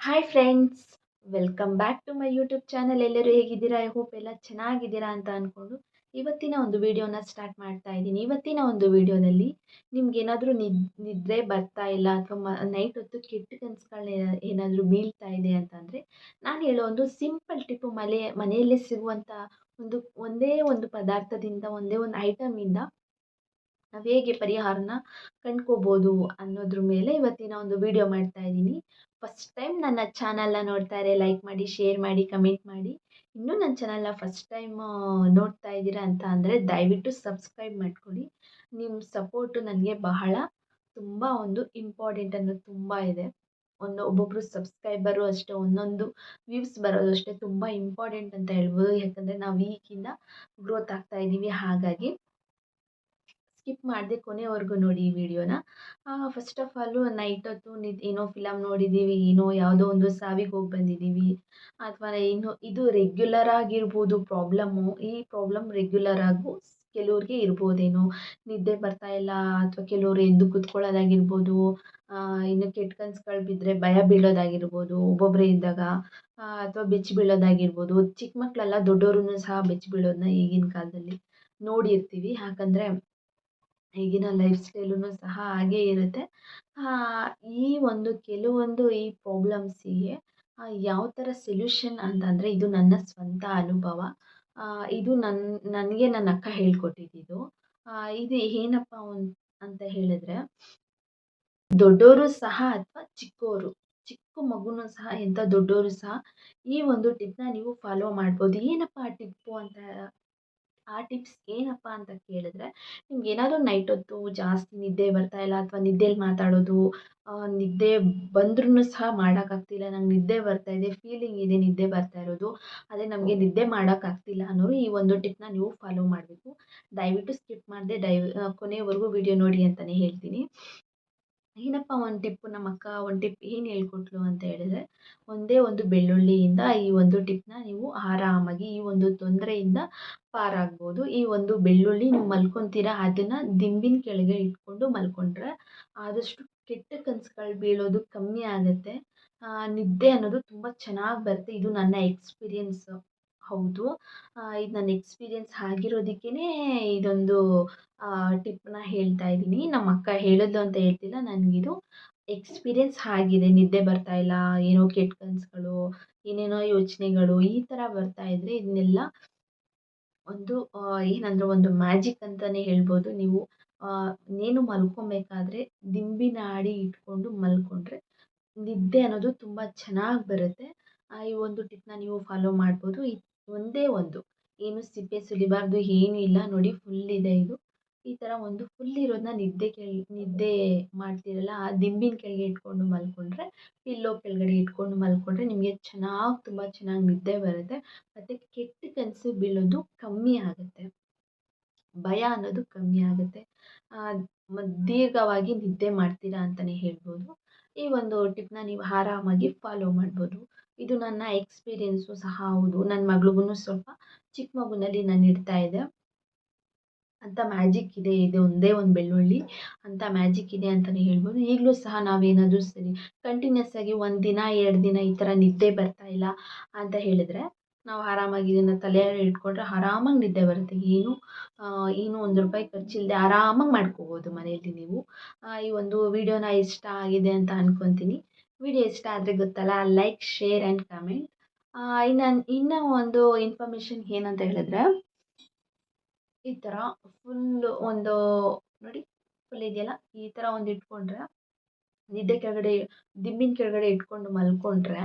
Hi friends welcome back to my YouTube channel ಎಲ್ಲರೂ ಹೇಗಿದ್ದೀರಾ? I hope ಎಲ್ಲ ಚೆನ್ನಾಗಿದ್ದೀರಾ ಅಂತ ಅಂದ್ಕೊಂಡು ಇವತ್ತಿನ ಒಂದು ವಿಡಿಯೋನ ಸ್ಟಾರ್ಟ್ ಮಾಡ್ತಾ ಇದ್ದೀನಿ. ಇವತ್ತಿನ ಒಂದು ವಿಡಿಯೋದಲ್ಲಿ ನಿಮ್ಗೇನಾದರೂ ನಿದ್, ನಿದ್ರೆ ಬರ್ತಾ ಇಲ್ಲ ಅಥವಾ ನೈಟ್ ಹೊತ್ತು ಕೆಟ್ಟ ಕನಸುಗಳನ್ನ ಏನಾದರೂ ಬೀಳ್ತಾ ಇದೆ ಅಂತಂದರೆ ನಾನು ಹೇಳೋ ಒಂದು ಸಿಂಪಲ್ ಟಿಪ್ಪು ಮಲೆ, ಮನೆಯಲ್ಲೇ ಸಿಗುವಂಥ ಒಂದು, ಒಂದೇ ಒಂದು ಪದಾರ್ಥದಿಂದ, ಒಂದೇ ಒಂದು ಐಟಮಿಂದ ನಾವು ಹೇಗೆ ಪರಿಹಾರನ ಕಂಡ್ಕೋಬೋದು ಅನ್ನೋದ್ರ ಮೇಲೆ ಇವತ್ತಿನ ಒಂದು ವಿಡಿಯೋ ಮಾಡ್ತಾ ಇದ್ದೀನಿ. ಫಸ್ಟ್ ಟೈಮ್ ನನ್ನ ಚಾನಲ್ನ ನೋಡ್ತಾರೆ ಲೈಕ್ ಮಾಡಿ ಶೇರ್ ಮಾಡಿ ಕಮೆಂಟ್ ಮಾಡಿ. ಇನ್ನೂ ನನ್ನ ಚಾನಲ್ನ ಫಸ್ಟ್ ಟೈಮ್ ನೋಡ್ತಾ ಇದ್ದೀರಾ ಅಂತ ಅಂದರೆ ದಯವಿಟ್ಟು ಸಬ್ಸ್ಕ್ರೈಬ್ ಮಾಡ್ಕೊಳ್ಳಿ. ನಿಮ್ಮ ಸಪೋರ್ಟು ನನಗೆ ಬಹಳ, ತುಂಬ ಒಂದು ಇಂಪಾರ್ಟೆಂಟ್ ಅನ್ನೋದು ತುಂಬ ಇದೆ. ಒಂದು ಒಬ್ಬೊಬ್ಬರು ಸಬ್ಸ್ಕ್ರೈಬರು ಅಷ್ಟೇ, ಒಂದೊಂದು ವ್ಯೂವ್ಸ್ ಬರೋದು ಅಷ್ಟೇ ತುಂಬ ಇಂಪಾರ್ಟೆಂಟ್ ಅಂತ ಹೇಳ್ಬೋದು. ಯಾಕಂದರೆ ನಾವು ಈಗಿಂದ ಗ್ರೋತ್ ಆಗ್ತಾ ಇದ್ದೀವಿ. ಹಾಗಾಗಿ ಸ್ಕಿಪ್ ಮಾಡದೆ ಕೊನೆವರೆಗೂ ನೋಡಿ ಈ ವಿಡಿಯೋನ. ಫಸ್ಟ್ ಆಫ್ ಆಲು ನೈಟ್ ಹೊತ್ತು ಏನೋ ಫಿಲಮ್ ನೋಡಿದ್ದೀವಿ ಏನೋ ಯಾವುದೋ ಒಂದು ಸಾವಿಗೆ ಹೋಗಿ ಬಂದಿದ್ದೀವಿ ಅಥವಾ ಇನ್ನು ಇದು ರೆಗ್ಯುಲರ್ ಆಗಿರ್ಬೋದು ಪ್ರಾಬ್ಲಮ್ಮು ಈ ಪ್ರಾಬ್ಲಮ್ ರೆಗ್ಯುಲರ್ ಆಗು ಕೆಲವ್ರಿಗೆ ಇರ್ಬೋದೇನೋ. ನಿದ್ದೆ ಬರ್ತಾ ಇಲ್ಲ, ಅಥವಾ ಕೆಲವರು ಎದ್ದು ಕೂತ್ಕೊಳ್ಳೋದಾಗಿರ್ಬೋದು ಇನ್ನು ಕೆಟ್ಟ ಕನ್ಸುಗಳು ಬಿದ್ದರೆ ಭಯ ಬೀಳೋದಾಗಿರ್ಬೋದು ಒಬ್ಬೊಬ್ಬರೇ ಇದ್ದಾಗ ಅಥವಾ ಬೆಚ್ಚಿ ಬೀಳೋದಾಗಿರ್ಬೋದು. ಚಿಕ್ಕ ಮಕ್ಕಳೆಲ್ಲ ದೊಡ್ಡವ್ರೂ ಸಹ ಬೆಚ್ಚಿ ಬೀಳೋದನ್ನ ಈಗಿನ ಕಾಲದಲ್ಲಿ ನೋಡಿರ್ತೀವಿ. ಯಾಕಂದರೆ ಈಗಿನ ಲೈಫ್ ಸ್ಟೈಲೂ ಸಹ ಹಾಗೇ ಇರುತ್ತೆ. ಈ ಒಂದು ಕೆಲವೊಂದು ಈ ಪ್ರಾಬ್ಲಮ್ಸಿಗೆ ಯಾವ ಥರ ಸೊಲ್ಯೂಷನ್ ಅಂತಂದರೆ ಇದು ನನ್ನ ಸ್ವಂತ ಅನುಭವ. ಇದು ನನ್ನ ನನಗೆ ನನ್ನ ಅಕ್ಕ ಹೇಳ್ಕೊಟ್ಟಿದ್ದಿದ್ದು ಇದು ಏನಪ್ಪ ಅಂತ ಹೇಳಿದ್ರೆ ದೊಡ್ಡವರು ಸಹ ಅಥವಾ ಚಿಕ್ಕವರು ಚಿಕ್ಕ ಮಗುನೂ ಸಹ ಎಂಥ ದೊಡ್ಡವರು ಸಹ ಈ ಒಂದು ಟಿಪ್ನ ನೀವು ಫಾಲೋ ಮಾಡ್ಬೋದು. ಏನಪ್ಪ ಆ ಟಿಪ್ಪು ಅಂತ ಆ ಟಿಪ್ಸ್ ಏನಪ್ಪ ಅಂತ ಕೇಳಿದ್ರೆ, ನಿಮ್ಗೆ ಏನಾದರೂ ನೈಟ್ ಹೊತ್ತು ಜಾಸ್ತಿ ನಿದ್ದೆ ಬರ್ತಾ ಇಲ್ಲ ಅಥವಾ ನಿದ್ದೆಲಿ ಮಾತಾಡೋದು ನಿದ್ದೆ ಬಂದ್ರೂ ಸಹ ಮಾಡೋಕ್ಕಾಗ್ತಿಲ್ಲ ನಂಗೆ ನಿದ್ದೆ ಬರ್ತಾ ಇದೆ ಫೀಲಿಂಗ್ ಇದೆ, ನಿದ್ದೆ ಬರ್ತಾ ಇರೋದು ಅದೇ ನಮಗೆ ನಿದ್ದೆ ಮಾಡೋಕ್ಕಾಗ್ತಿಲ್ಲ ಅನ್ನೋರು ಈ ಒಂದು ಟಿಪ್ನ ನೀವು ಫಾಲೋ ಮಾಡಬೇಕು. ದಯವಿಟ್ಟು ಸ್ಕಿಪ್ ಮಾಡದೆ ದಯ ಕೊನೆಯವರೆಗೂ ವಿಡಿಯೋ ನೋಡಿ ಅಂತಲೇ ಹೇಳ್ತೀನಿ. ಏನಪ್ಪ ಒಂದು ಟಿಪ್ಪು ನಮ್ಮ ಅಕ್ಕ, ಒಂದು ಟಿಪ್ ಏನು ಹೇಳ್ಕೊಟ್ಲು ಅಂತ ಹೇಳಿದ್ರೆ, ಒಂದೇ ಒಂದು ಬೆಳ್ಳುಳ್ಳಿಯಿಂದ ಈ ಒಂದು ಟಿಪ್ನ ನೀವು ಆರಾಮಾಗಿ ಈ ಒಂದು ತೊಂದರೆಯಿಂದ ಪಾರಾಗ್ಬೋದು. ಈ ಒಂದು ಬೆಳ್ಳುಳ್ಳಿ ನೀವು ಮಲ್ಕೊತೀರ, ಅದನ್ನು ದಿಂಬಿನ ಕೆಳಗೆ ಇಟ್ಕೊಂಡು ಮಲ್ಕೊಂಡ್ರೆ ಆದಷ್ಟು ಕೆಟ್ಟ ಕನ್ಸುಗಳು ಬೀಳೋದು ಕಮ್ಮಿ ಆಗುತ್ತೆ. ನಿದ್ದೆ ಅನ್ನೋದು ತುಂಬ ಚೆನ್ನಾಗಿ ಬರುತ್ತೆ. ಇದು ನನ್ನ ಎಕ್ಸ್ಪೀರಿಯನ್ಸ್. ಹೌದು. ಇದು ನನ್ನ ಎಕ್ಸ್ಪೀರಿಯನ್ಸ್ ಆಗಿರೋದಕ್ಕೇ ಇದೊಂದು ಟಿಪ್ನ ಹೇಳ್ತಾ ಇದ್ದೀನಿ. ನಮ್ಮ ಅಕ್ಕ ಹೇಳಿದ್ಲು ಅಂತ ಹೇಳ್ತಿಲ್ಲ, ನನಗಿದು ಎಕ್ಸ್ಪೀರಿಯೆನ್ಸ್ ಆಗಿದೆ ನಿದ್ದೆ ಬರ್ತಾ ಇಲ್ಲ, ಏನೋ ಕೆಟ್ಟ ಕನಸುಗಳು, ಏನೇನೋ ಯೋಚನೆಗಳು ಈ ಥರ ಬರ್ತಾ ಇದ್ದರೆ ಇದನ್ನೆಲ್ಲ ಒಂದು ಏನಂದ್ರೆ ಒಂದು ಮ್ಯಾಜಿಕ್ ಅಂತಲೇ ಹೇಳ್ಬೋದು. ನೀವು ಏನು ಮಲ್ಕೊಬೇಕಾದ್ರೆ ದಿಂಬಿನ ಆಡಿ ಇಟ್ಕೊಂಡು ಮಲ್ಕೊಂಡ್ರೆ ನಿದ್ದೆ ಅನ್ನೋದು ತುಂಬ ಚೆನ್ನಾಗಿ ಬರುತ್ತೆ. ಈ ಒಂದು ಟಿಪ್ನ ನೀವು ಫಾಲೋ ಮಾಡ್ಬೋದು. ಒಂದೇ ಒಂದು. ಏನು ಸಿಪ್ಪೆ ಸುಲಿಬಾರ್ದು, ಏನೂ ಇಲ್ಲ. ನೋಡಿ ಫುಲ್ ಇದೆ ಇದು. ಈ ಥರ ಒಂದು ಫುಲ್ ಇರೋದನ್ನ ನಿದ್ದೆ ಕೆಳ್, ನಿದ್ದೆ ಮಾಡ್ತೀರಲ್ಲ, ಆ ದಿಂಬಿನ ಕೆಳಗೆ ಇಟ್ಕೊಂಡು ಮಲ್ಕೊಂಡ್ರೆ ಪಿಲ್ಲೋ ಕೆಳಗಡೆ ಇಟ್ಕೊಂಡು ಮಲ್ಕೊಂಡ್ರೆ ನಿಮಗೆ ಚೆನ್ನಾಗಿ, ತುಂಬ ಚೆನ್ನಾಗಿ ನಿದ್ದೆ ಬರುತ್ತೆ. ಮತ್ತು ಕೆಟ್ಟ ಕನಸು ಬೀಳೋದು ಕಮ್ಮಿ ಆಗುತ್ತೆ. ಭಯ ಅನ್ನೋದು ಕಮ್ಮಿ ಆಗುತ್ತೆ. ದೀರ್ಘವಾಗಿ ನಿದ್ದೆ ಮಾಡ್ತೀರಾ ಅಂತಲೇ ಹೇಳ್ಬೋದು. ಈ ಒಂದು ಟಿಪ್ನ ನೀವು ಆರಾಮಾಗಿ ಫಾಲೋ ಮಾಡ್ಬೋದು. ಇದು ನನ್ನ ಎಕ್ಸ್ಪೀರಿಯೆನ್ಸು ಸಹ ಹೌದು. ನನ್ನ ಮಗಳಿಗೂ ಸ್ವಲ್ಪ, ಚಿಕ್ಕ ಮಗುನಲ್ಲಿ ನಾನು ಇಡ್ತಾ ಇದ್ದೆ. ಅಂಥ ಮ್ಯಾಜಿಕ್ ಇದೆ, ಇದು ಒಂದೇ ಒಂದು ಬೆಳ್ಳುಳ್ಳಿ ಅಂಥ ಮ್ಯಾಜಿಕ್ ಇದೆ ಅಂತಲೇ ಹೇಳ್ಬೋದು. ಈಗಲೂ ಸಹ ನಾವೇನಾದರೂ ಸರಿ ಕಂಟಿನ್ಯೂಸ್ ಆಗಿ ಒಂದು ದಿನ, ಎರಡು ದಿನ ಈ ಥರ ನಿದ್ದೆ ಬರ್ತಾ ಇಲ್ಲ ಅಂತ ಹೇಳಿದ್ರೆ ನಾವು ಆರಾಮಾಗಿ ಇದನ್ನು ತಲೆಯಲ್ಲಿ ಇಟ್ಕೊಂಡ್ರೆ ಆರಾಮಾಗಿ ನಿದ್ದೆ ಬರುತ್ತೆ. ಏನು ಏನು ಒಂದು ರೂಪಾಯಿ ಖರ್ಚಿಲ್ಲದೆ ಆರಾಮಾಗಿ ಮಾಡ್ಕೋಬೋದು ಮನೆಯಲ್ಲಿ ನೀವು. ಈ ಒಂದು ವಿಡಿಯೋನ ಇಷ್ಟ ಆಗಿದೆ ಅಂತ ಅಂದ್ಕೊತೀನಿ ವಿಡಿಯೋ ಇಷ್ಟ ಆದರೆ ಗೊತ್ತಲ್ಲ ಲೈಕ್ ಶೇರ್ ಆ್ಯಂಡ್ ಕಮೆಂಟ್ ಇನ್ನು, ಇನ್ನೂ ಒಂದು ಇನ್ಫಾರ್ಮೇಷನ್ ಏನಂತ ಹೇಳಿದ್ರೆ ಈ ಥರ ಫುಲ್ಲು ಒಂದು ನೋಡಿ ಫುಲ್ ಇದೆಯಲ್ಲ? ಈ ಥರ ಒಂದು ಇಟ್ಕೊಂಡ್ರೆ, ನಿದ್ದೆ ಕೆಳಗಡೆ, ದಿಂಬಿನ ಕೆಳಗಡೆ ಇಟ್ಕೊಂಡು ಮಲ್ಕೊಂಡ್ರೆ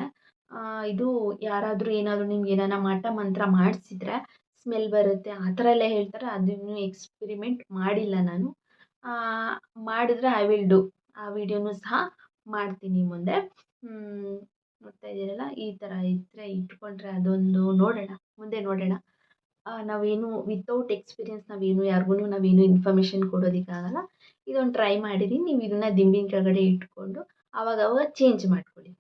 ಇದು ಯಾರಾದರೂ ಏನಾದರೂ ನಿಮ್ಗೆ ಏನಾರ ಮಾಟ ಮಂತ್ರ ಮಾಡಿಸಿದ್ರೆ ಸ್ಮೆಲ್ ಬರುತ್ತೆ. ಆ ಥರ ಎಲ್ಲ ಹೇಳ್ತಾರೆ. ಅದನ್ನು ಎಕ್ಸ್ಪೆರಿಮೆಂಟ್ ಮಾಡಿಲ್ಲ ನಾನು. ಮಾಡಿದ್ರೆ ಐ ವಿಲ್ ಡು ಆ ವಿಡಿಯೋನೂ ಸಹ ಮಾಡ್ತೀನಿ ಮುಂದೆ. ನೋಡ್ತಾ ಇದ್ದೀರಲ್ಲ? ಈ ಥರ ಇದ್ದರೆ ಇಟ್ಕೊಂಡ್ರೆ ಅದೊಂದು ನೋಡೋಣ. ಮುಂದೆ ನೋಡೋಣ. ನಾವೇನು ವಿತೌಟ್ ಎಕ್ಸ್ಪೀರಿಯನ್ಸ್ ನಾವೇನು ಯಾರಿಗೂ ನಾವೇನು ಇನ್ಫಾರ್ಮೇಷನ್ ಕೊಡೋದಕ್ಕಾಗಲ್ಲ ಇದೊಂದು ಟ್ರೈ ಮಾಡಿದ್ದೀನಿ ನೀವು ಇದನ್ನು ದಿಂಬಿನ ಕೆಳಗಡೆ ಇಟ್ಕೊಂಡು ಆವಾಗವಾಗ ಚೇಂಜ್ ಮಾಡ್ಕೊಳ್ಳಿ.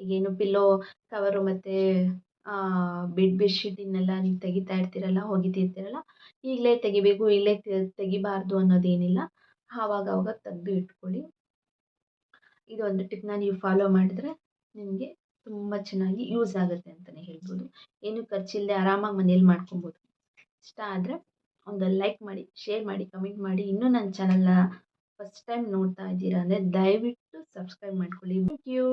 ಈಗೇನು ಪಿಲ್ಲೋ ಕವರು ಮತ್ತು ಬೆಡ್ ಬೆಡ್ಶೀಟನ್ನೆಲ್ಲ ನೀವು ತೆಗಿತಾ ಇರ್ತೀರಲ್ಲ ಒಗಿತಿರ್ತೀರಲ್ಲ ಈಗಲೇ ತೆಗಿಬೇಕು ಇಲ್ಲೇ ತೆಗಿಬಾರ್ದು ಅನ್ನೋದೇನಿಲ್ಲ. ಆವಾಗವಾಗ ತೆಗ್ದು ಇಟ್ಕೊಳ್ಳಿ. ಇದೊಂದು ಟಿಪ್ನ ನೀವು ಫಾಲೋ ಮಾಡಿದ್ರೆ ನಿಮಗೆ ತುಂಬ ಚೆನ್ನಾಗಿ ಯೂಸ್ ಆಗುತ್ತೆ ಅಂತಲೇ ಹೇಳ್ಬೋದು. ಏನು ಖರ್ಚಿಲ್ಲದೆ ಆರಾಮಾಗಿ ಮನೇಲಿ ಮಾಡ್ಕೊಬೋದು. ಇಷ್ಟ ಆದರೆ ಒಂದು ಲೈಕ್ ಮಾಡಿ ಶೇರ್ ಮಾಡಿ ಕಮೆಂಟ್ ಮಾಡಿ. ಇನ್ನೂ ನನ್ನ ಚಾನಲ್ನ ಫಸ್ಟ್ ಟೈಮ್ ನೋಡ್ತಾ ಇದ್ದೀರಾ ಅಂದರೆ ದಯವಿಟ್ಟು ಸಬ್ಸ್ಕ್ರೈಬ್ ಮಾಡ್ಕೊಳ್ಳಿ. Thank you